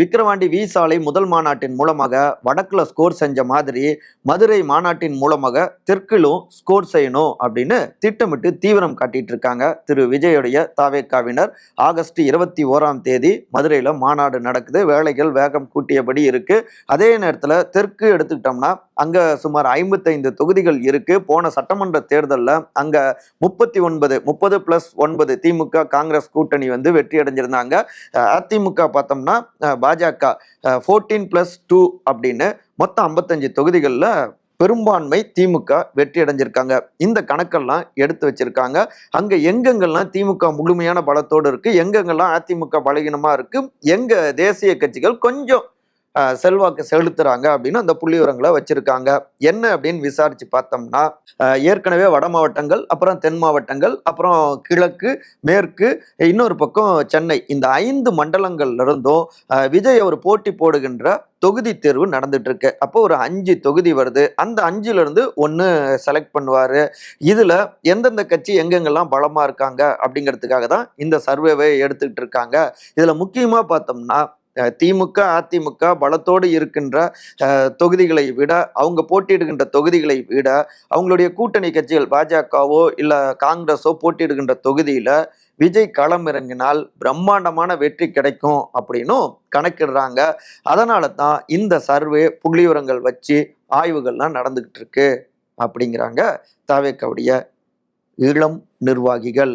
Vikravandi we சாலை முதல் மாநாட்டின் மூலமாக வடக்குல ஸ்கோர் செஞ்ச மாதிரி மதுரை மாநாட்டின் மூலமாக தெற்கிலும் ஸ்கோர் செய்யணும் அப்படின்னு திட்டமிட்டு தீவிரம் காட்டிட்டு இருக்காங்க திரு விஜயுடைய தாவேக்காவினர். ஆகஸ்ட் இருபத்தி ஓராம் தேதி மதுரையில் மாநாடு நடக்குது. வேலைகள் வேகம் கூட்டியபடி இருக்கு. அதே நேரத்தில் தெற்கு எடுத்துக்கிட்டோம்னா அங்க சுமார் ஐம்பத்தைந்து தொகுதிகள் இருக்கு. போன சட்டமன்ற தேர்தலில் அங்க முப்பத்தி ஒன்பது முப்பது பிளஸ் ஒன்பது திமுக காங்கிரஸ் கூட்டணி வந்து வெற்றி அடைஞ்சிருந்தாங்க. அதிமுக பார்த்தோம்னா பாஜக ஃபோர்டீன் பிளஸ் டூ அப்படின்னு மொத்தம் ஐம்பத்தஞ்சு தொகுதிகளில் பெரும்பான்மை திமுக வெற்றி அடைஞ்சிருக்காங்க. இந்த கணக்கெல்லாம் எடுத்து வச்சிருக்காங்க. அங்க எங்கெங்கெல்லாம் திமுக முழுமையான பலத்தோடு இருக்கு எங்கெங்கெல்லாம் அதிமுக பலகீனமா இருக்கு எங்க தேசிய கட்சிகள் கொஞ்சம் செல்வாக்கு செலுத்துறாங்க அப்படின்னு அந்த புள்ளி விவரங்களை வச்சிருக்காங்க. என்ன அப்படின்னு விசாரிச்சு பார்த்தோம்னா ஏற்கனவே வட மாவட்டங்கள் அப்புறம் தென் மாவட்டங்கள் அப்புறம் கிழக்கு மேற்கு இன்னொரு பக்கம் சென்னை. இந்த ஐந்து மண்டலங்கள்ல இருந்தும் விஜய் அவர் போட்டி போடுகின்ற தொகுதி தேர்வு நடந்துட்டு இருக்கு அப்போ ஒரு அஞ்சு தொகுதி வருது. அந்த அஞ்சுல இருந்து ஒன்று செலக்ட் பண்ணுவாரு. இதுல எந்தெந்த கட்சி எங்கெங்கெல்லாம் பலமா இருக்காங்க அப்படிங்கிறதுக்காக தான் இந்த சர்வேவை எடுத்துக்கிட்டு இருக்காங்க. இதுல முக்கியமா பார்த்தோம்னா திமுக அதிமுக பலத்தோடு இருக்கின்ற தொகுதிகளை விட அவங்க போட்டியிடுகின்ற தொகுதிகளை விட அவங்களுடைய கூட்டணி கட்சிகள் பாஜகவோ இல்லை காங்கிரஸோ போட்டியிடுகின்ற தொகுதியில் விஜய் களம் இறங்கினால் பிரம்மாண்டமான வெற்றி கிடைக்கும் அப்படின்னும் கணக்கிடுறாங்க. அதனால தான் இந்த சர்வே புள்ளிவிவரங்கள் வச்சு ஆய்வுகள்லாம் நடந்துகிட்டு இருக்கு அப்படிங்கிறாங்க தாவேக்காவுடைய இளம் நிர்வாகிகள்.